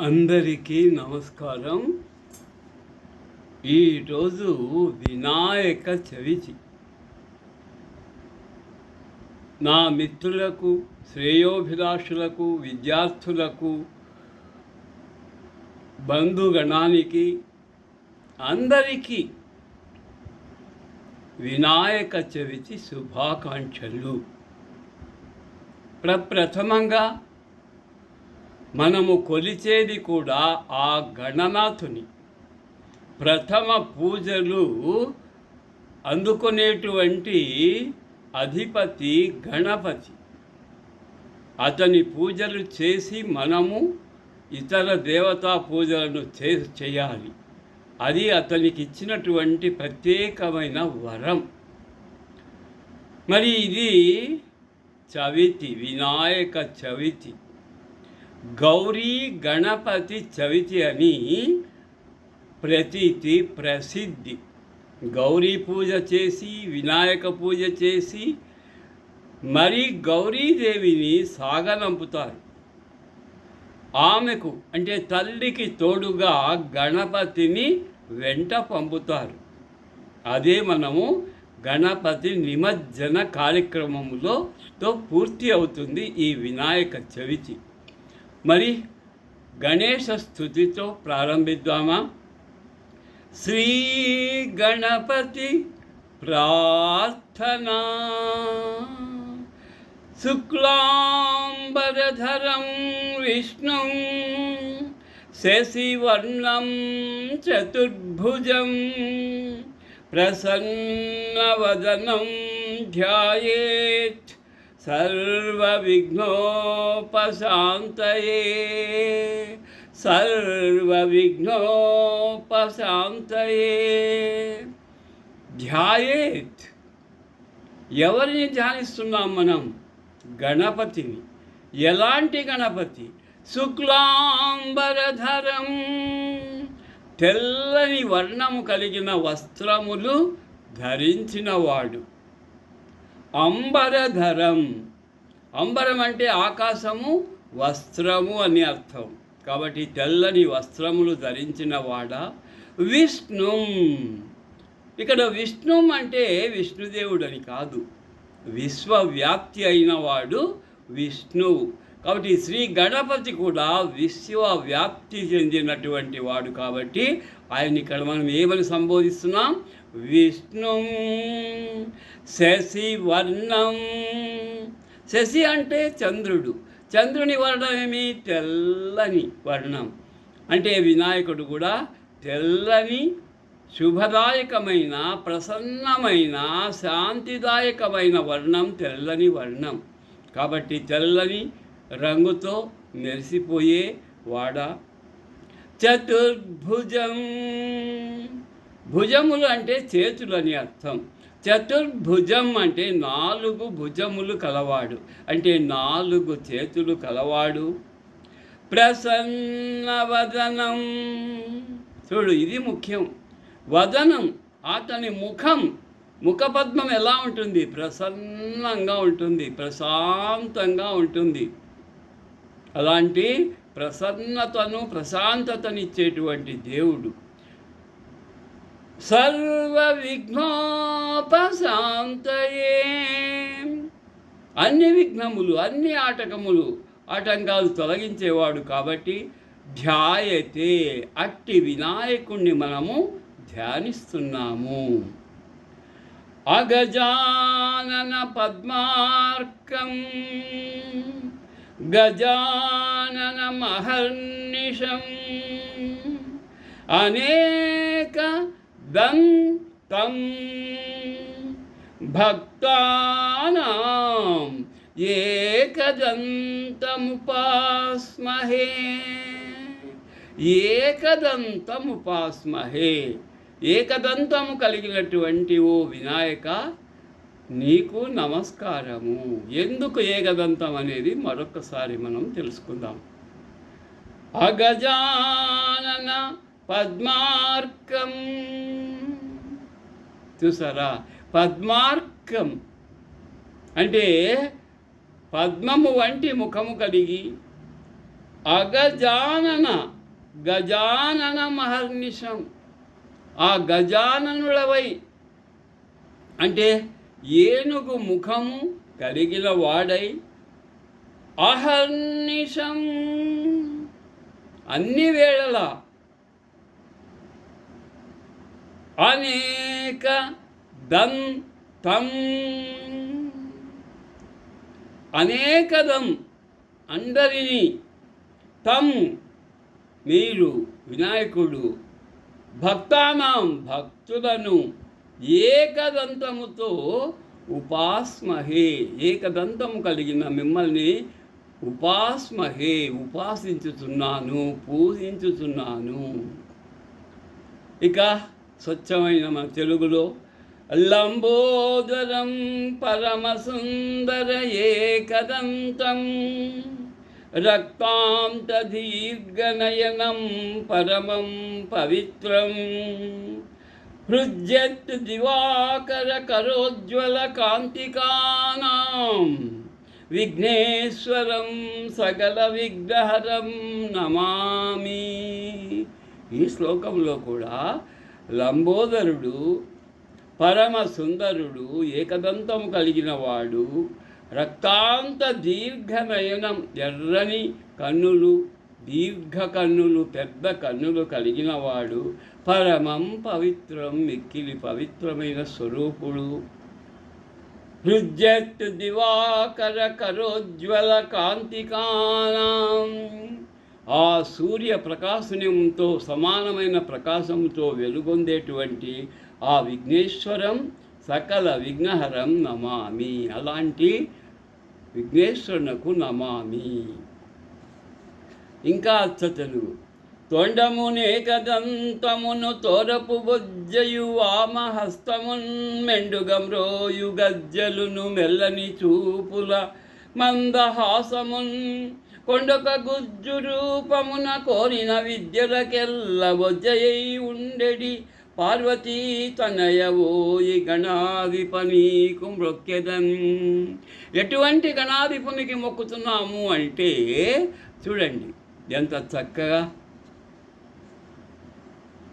అందరికీ నమస్కారం. ఈరోజు వినాయక చవితి. నా మిత్రులకు శ్రేయోభిలాషులకు విద్యార్థులకు బంధుగణానికి అందరికీ వినాయక చవితి శుభాకాంక్షలు. ప్రప్రథమంగా మనము కొలిచేది కూడా ఆ గణనాథుని. ప్రథమ పూజలు అందుకునేటువంటి అధిపతి గణపతి. అతని పూజలు చేసి మనము ఇతర దేవతా పూజలను చే చేయాలి. అది అతనికి ఇచ్చినటువంటి ప్రత్యేకమైన వరం. మరి ఇది చవితి వినాయక చవితి. గౌరీ గణపతి చవితి అని ప్రతీతి ప్రసిద్ధి. గౌరీ పూజ చేసి వినాయక పూజ చేసి మరి గౌరీదేవిని సాగనంపుతారు. ఆమెకు అంటే తల్లికి తోడుగా గణపతిని వెంట పంపుతారు. అదే మనము గణపతి నిమజ్జన కార్యక్రమంలో తో పూర్తి అవుతుంది ఈ వినాయక చవితి. మరి గణేష స్థుతితో ప్రారంభిద్దామా? శ్రీ గణపతి ప్రార్థనా. శుక్లాంబరధరం విష్ణు శశివర్ణం చతుర్భుజం ప్రసన్నవదనం ధ్యాయేత్. సర్వవిఘ్నోపశాంతయే సర్వవిఘ్నోపశాంతయే ధ్యాయేత్ ఎవరిని ధ్యానిస్తున్నాం మనం? గణపతిని। ఎలాంటి గణపతి? శుక్లాంబరధరం। తెల్లని వర్ణము కలిగిన వస్త్రములు ధరించినవాడు. అంబరధరం. అంబరం అంటే ఆకాశము వస్త్రము అని అర్థం. కాబట్టి తెల్లని వస్త్రములు ధరించిన వాడ విష్ణు. ఇక్కడ విష్ణు అంటే విష్ణుదేవుడు అని కాదు. విశ్వవ్యాప్తి అయిన వాడు విష్ణువు కాబట్టి శ్రీ గణపతి కూడా విశ్వవ్యాప్తి చెందినటువంటి వాడు కాబట్టి ఆయన ఇక్కడ మనం ఏమని సంబోధిస్తున్నాం. విష్ణు శశి వర్ణం శశి అంటే చంద్రుడు. చంద్రుని వర్ణం ఏమి? తెల్లని వర్ణం. అంటే వినాయకుడు కూడా తెల్లని శుభదాయకమైన ప్రసన్నమైన శాంతిదాయకమైన వర్ణం తెల్లని వర్ణం. కాబట్టి తెల్లని రంగుతో మెరిసిపోయే వాడ చతుర్భుజం. భుజములు అంటే చేతులు అని అర్థం. చతుర్భుజం అంటే నాలుగు భుజములు కలవాడు. అంటే నాలుగు చేతులు కలవాడు. ప్రసన్నవదనం చూడు ఇది ముఖ్యం. వదనం అతని ముఖం ముఖపద్మం ఎలా ఉంటుంది? ప్రసన్నంగా ఉంటుంది ప్రశాంతంగా ఉంటుంది. అలాంటి ప్రసన్నతను ప్రశాంతతనిచ్చేటువంటి దేవుడు. సర్వ విఘ్నోపశాంతయే అన్ని విఘ్నములు అన్ని ఆటకములు ఆటంకాలు తొలగించేవాడు కాబట్టి ధ్యాయతే అట్టి వినాయకుణ్ణి మనము ధ్యానిస్తున్నాము. అగజానన పద్మార్కం గజా మహర్నిషం అనేక దంతం భక్తానాం ఏకదంతముపాస్మహే. ఏకదంతముపాస్మహే. ఏకదంతము కలిగినటువంటి ఓ వినాయక నీకు నమస్కారము. ఎందుకు ఏకదంతం అనేది మరొకసారి మనం తెలుసుకుందాం. అగజానన పద్మార్కం. చూసారా? పద్మార్కం అంటే పద్మము వంటి ముఖము కలిగి అగజానన గజానన మహర్నిషం ఆ గజాననులవై అంటే ఏనుగు ముఖము కలిగిన వాడై అహర్నిషం అన్ని వేళల అనేక దంతం అనేకదం అందరినీ తం మీరు వినాయకుడు భక్తానాం భక్తులను ఏకదంతముతో ఉపాస్మహే. ఏకదంతము కలిగిన మిమ్మల్ని ఉపాస్మహే ఉపాసించుతున్నాను పూజించుతున్నాను ఇక స్వచ్ఛమైన మన తెలుగులో లంబోదరం పరమసుందర ఏకదంతం రక్తాంత దీర్ఘనయనం పరమం పవిత్రం. హృజ్యత్ దివాకర కరోజ్వల కాంతికానాం. విఘ్నేశ్వరం సకల విగ్రహరం నమామి. ఈ శ్లోకంలో కూడా లంబోదరుడు పరమ సుందరుడు ఏకదంతం కలిగిన వాడు రక్తాంత దీర్ఘ నయనం ఎర్రని కన్నులు దీర్ఘ కన్నులు పెద్ద కన్నులు కలిగిన వాడు పరమం పవిత్రం మిక్కిలి పవిత్రమైన స్వరూపుడు. హృజ్యత్ దివాకర కరోజ్వల కాంతికానాం ఆ సూర్య ప్రకాశనంతో సమానమైన ప్రకాశంతో వెలుగొందేటువంటి ఆ విఘ్నేశ్వరం సకల విఘ్నహరం నమామి. అలాంటి విఘ్నేశ్వరునకు నమామి. ఇంకా అచ్చ తెలుగు. తొండమునేకదంతమును తోరపు బొజ్జయు వామహస్తమున్ మెండుగమ్రోయు గజ్జలును మెల్లని చూపుల మందహాసమున్ కొండొక గుజ్జు రూపమున కోరిన విద్యలకెల్ల బొజ్జయై ఉండెడి పార్వతీ తనయవోయి గణాధిపనీకు మొక్కెదన్ ఎటువంటి గణాధిపునికి మొక్కుతున్నాము అంటే చూడండి ఎంత చక్కగా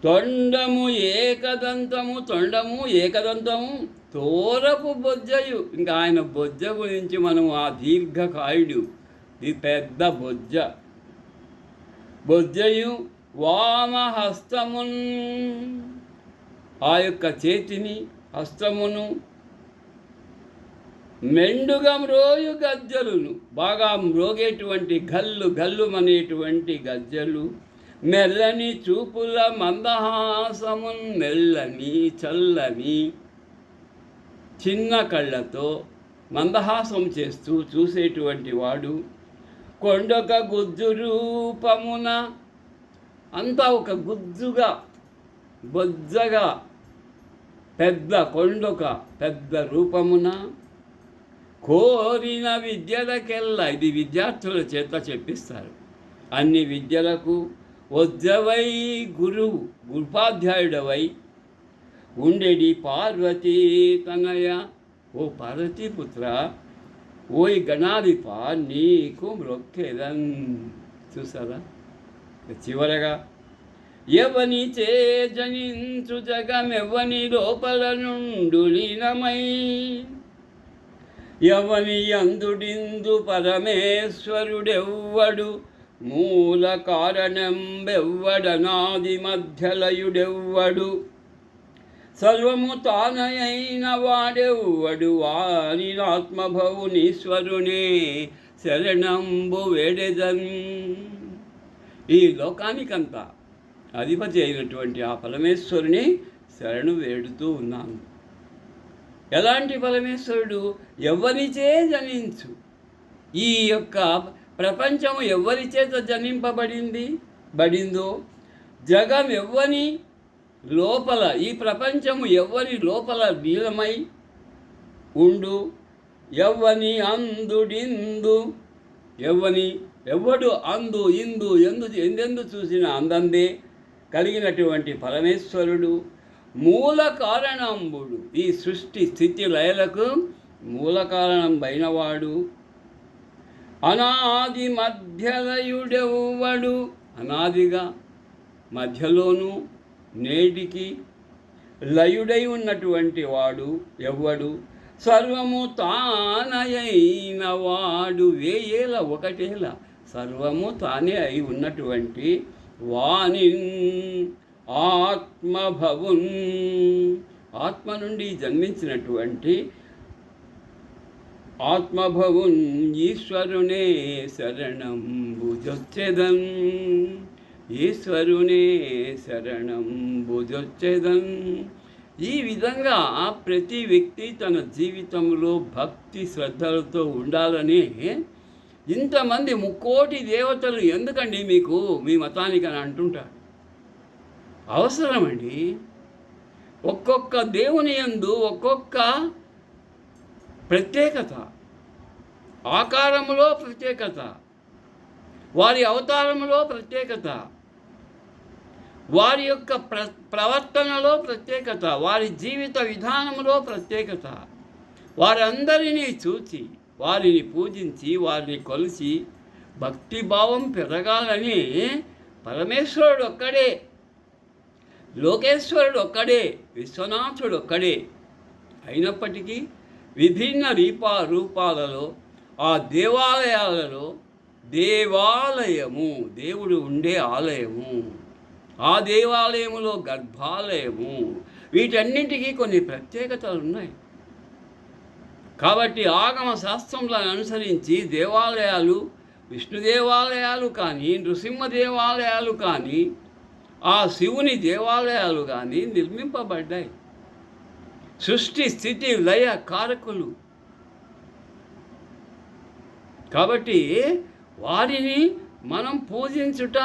తొండము ఏకదంతము తొండము ఏకదంతము తోరపు బొజ్జయు. ఇంకా ఆయన బొజ్జ గురించి మనం ఆ దీర్ఘకాయుడు ఇది పెద్ద బొజ్జ. బొజ్జయు వామహస్తమున్ ఆ యొక్క చేతిని హస్తమును మెండుగా మ్రోయు గజ్జలును. బాగా మ్రోగేటువంటి గల్లు గల్లు అనేటువంటి గజ్జలు. మెల్లని చూపుల మందహాసమున్ మెల్లని చల్లని చిన్న కళ్ళతో మందహాసం చేస్తూ చూసేటువంటి వాడు కొండొక గుజ్జు రూపమున అంతా ఒక గుజ్జుగా బొజ్జగా పెద్ద కొండొక పెద్ద రూపమున కోరిన విద్యలకెల్లా. ఇది విద్యార్థుల చేత చెప్పిస్తారు. అన్ని విద్యలకు వద్దవై గురువు ఉపాధ్యాయుడవై ఉండేడి పార్వతీ తనయ ఓ పార్వతీపుత్ర ఓయ్ గణాధిప నీకు మ్రొక్కెదన్ చూసారా చివరగా ఎవని చే జనించు జగమెవని లోపల నుండు లీనమై. ఎవని అందుడిందు పరమేశ్వరుడెవ్వడు? మూల కారణంబెవ్వడనాది మధ్యలయుడెవ్వడు సర్వము తానయైన వాడెవ్వడు? వాని ఆత్మభవునీశ్వరునే శరణంబు వేడెదన్. ఈ లోకానికంతా అధిపతి అయినటువంటి ఆ పరమేశ్వరుని శరణు వేడుతూ ఉన్నాను. ఎలాంటి పరమేశ్వరుడు? ఎవరిచే జనించు? ఈ యొక్క ప్రపంచం ఎవరి చేత జనింపబడింది? బడిందో? జగం ఎవ్వని లోపల ఈ ప్రపంచము ఎవరి లోపల నీలమై ఉండు? ఎవ్వని అందుడిందు ఎవ్వని ఎవ్వడు అందు ఇందు ఎందు ఎందెందు చూసిన అందందే కలిగినటువంటి పరమేశ్వరుడు. మూల కారణంబుడు. ఈ సృష్టి స్థితి లయలకు మూల కారణం పైనవాడు అనాది మధ్యలయుడెవ్వడు? అనాదిగా మధ్యలోనూ నేటికి లయుడై ఉన్నటువంటి వాడు ఎవ్వడు? సర్వము తానయైన వాడు వేయేల ఒకటేల సర్వము తానే అయి ఉన్నటువంటి వాణి ఆత్మభవున్. ఆత్మ నుండి జన్మించినటువంటి ఆత్మభవున్ ఈశ్వరునే శరణం భుజొచ్చేదం ఈశ్వరునే శరణం భుజొచ్చేదం ఈ విధంగా ప్రతి వ్యక్తి తన జీవితంలో భక్తి శ్రద్ధలతో ఉండాలని ఇంతమంది ముక్కోటి దేవతలు ఎందుకండి మీకు మీ మతానికి అని అంటుంటారు? అవసరమండి. ఒక్కొక్క దేవుని యందు ఒక్కొక్క ప్రత్యేకత. ఆకారములో ప్రత్యేకత. వారి అవతారములో ప్రత్యేకత. వారి యొక్క ప్ర ప్రవర్తనలో ప్రత్యేకత. వారి జీవిత విధానంలో ప్రత్యేకత. వారందరినీ చూచి వారిని పూజించి వారిని కొలిసి భక్తిభావం పెరగాలని పరమేశ్వరుడు ఒక్కడే. లోకేశ్వరుడు ఒక్కడే. విశ్వనాథుడు ఒక్కడే. అయినప్పటికీ విభిన్న రీపా రూపాలలో ఆ దేవాలయాలలో దేవాలయము దేవుడు ఉండే ఆలయము ఆ దేవాలయములో గర్భాలయము వీటన్నింటికీ కొన్ని ప్రత్యేకతలు ఉన్నాయి. కాబట్టి ఆగమ శాస్త్రములను అనుసరించి దేవాలయాలు విష్ణు దేవాలయాలు కానీ నృసింహ దేవాలయాలు కానీ ఆ శివుని దేవాలయాలు కానీ నిర్మింపబడ్డాయి. సృష్టి స్థితి లయ కారకులు కాబట్టి వారిని మనం పూజించుట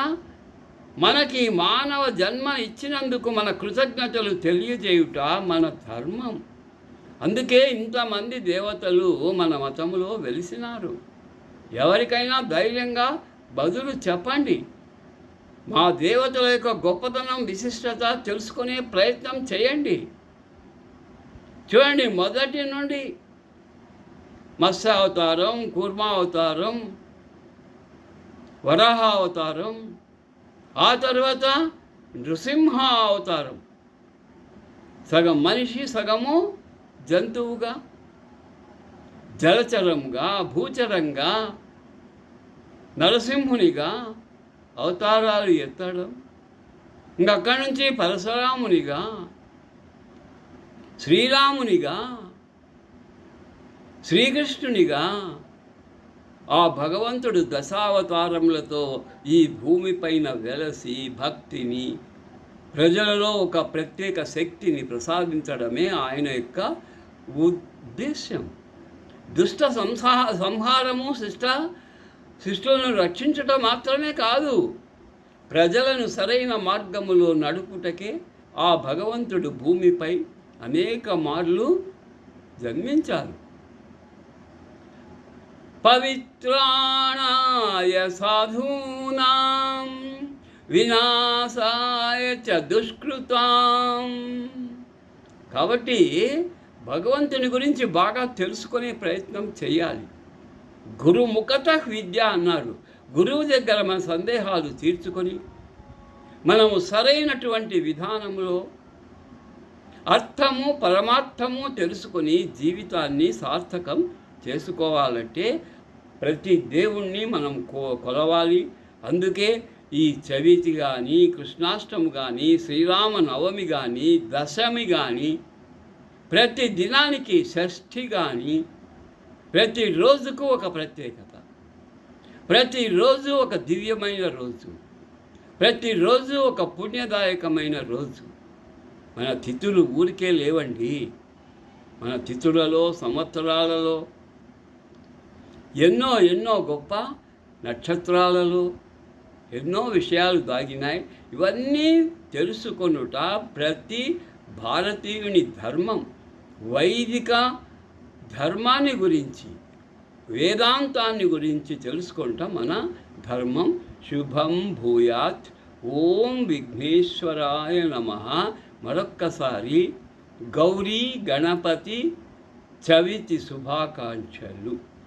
మనకి మానవ జన్మ ఇచ్చినందుకు మన కృతజ్ఞతలు తెలియజేయుట మన ధర్మం. అందుకే ఇంతమంది దేవతలు మన మతంలో వెలిసినారు. ఎవరికైనా ధైర్యంగా బదులు చెప్పండి. మా దేవతల యొక్క గొప్పతనం విశిష్టత తెలుసుకునే ప్రయత్నం చేయండి. చూడండి మొదటి నుండి మత్స్య అవతారం కూర్మా అవతారం వరాహ అవతారం ఆ తర్వాత నృసింహ అవతారం సగం మనిషి సగము జంతువుగా జలచరంగా భూచరంగా నరసింహునిగా అవతారాలు ఎత్తడం. ఇంకక్కడి నుంచి పరశురామునిగా శ్రీరామునిగా శ్రీకృష్ణునిగా ఆ భగవంతుడు దశావతారములతో ఈ భూమిపైన వెలసి భక్తిని ప్రజలలో ఒక ప్రత్యేక శక్తిని ప్రసాదించడమే ఆయన యొక్క ఉద్దేశ్యం. దుష్ట సంసా సంహారము శిష్ట శిష్టులను రక్షించటం మాత్రమే కాదు ప్రజలను సరైన మార్గములో నడుపుటకే ఆ భగవంతుడు భూమిపై అనేక మార్లు జన్మించారు. పవిత్రాణాయ సాధూనాం వినాశాయ చ దుష్కృతాం. కాబట్టి భగవంతుని గురించి బాగా తెలుసుకునే ప్రయత్నం చేయాలి. గురుముఖత విద్య అన్నారు. గురువు దగ్గర మన సందేహాలు తీర్చుకొని మనము సరైనటువంటి విధానంలో అర్థము పరమార్థము తెలుసుకొని జీవితాన్ని సార్థకం చేసుకోవాలంటే ప్రతి దేవుణ్ణి మనం కో కొలవాలి. అందుకే ఈ చవితి కానీ కృష్ణాష్టమి కానీ శ్రీరామ నవమి కానీ దశమి కానీ ప్రతి దినానికి షష్ఠి కానీ ప్రతి రోజుకు ఒక ప్రత్యేకత. ప్రతిరోజు ఒక దివ్యమైన రోజు. ప్రతిరోజు ఒక పుణ్యదాయకమైన రోజు. మన తిథులు ఊరికే లేవండి. మన తిథులలో సంవత్సరాలలో ఎన్నో ఎన్నో గొప్ప నక్షత్రాలలో ఎన్నో విషయాలు దాగినాయి. ఇవన్నీ తెలుసుకొనుట ప్రతి భారతీయుని ధర్మం వైదిక ధర్మాన్ని గురించి వేదాంతాన్ని గురించి తెలుసుకుంట మన ధర్మం. శుభం భూయాత్. ఓం విఘ్నేశ్వరాయ నమ. మరొక్కసారి గౌరీ గణపతి చవితి శుభాకాంక్షలు.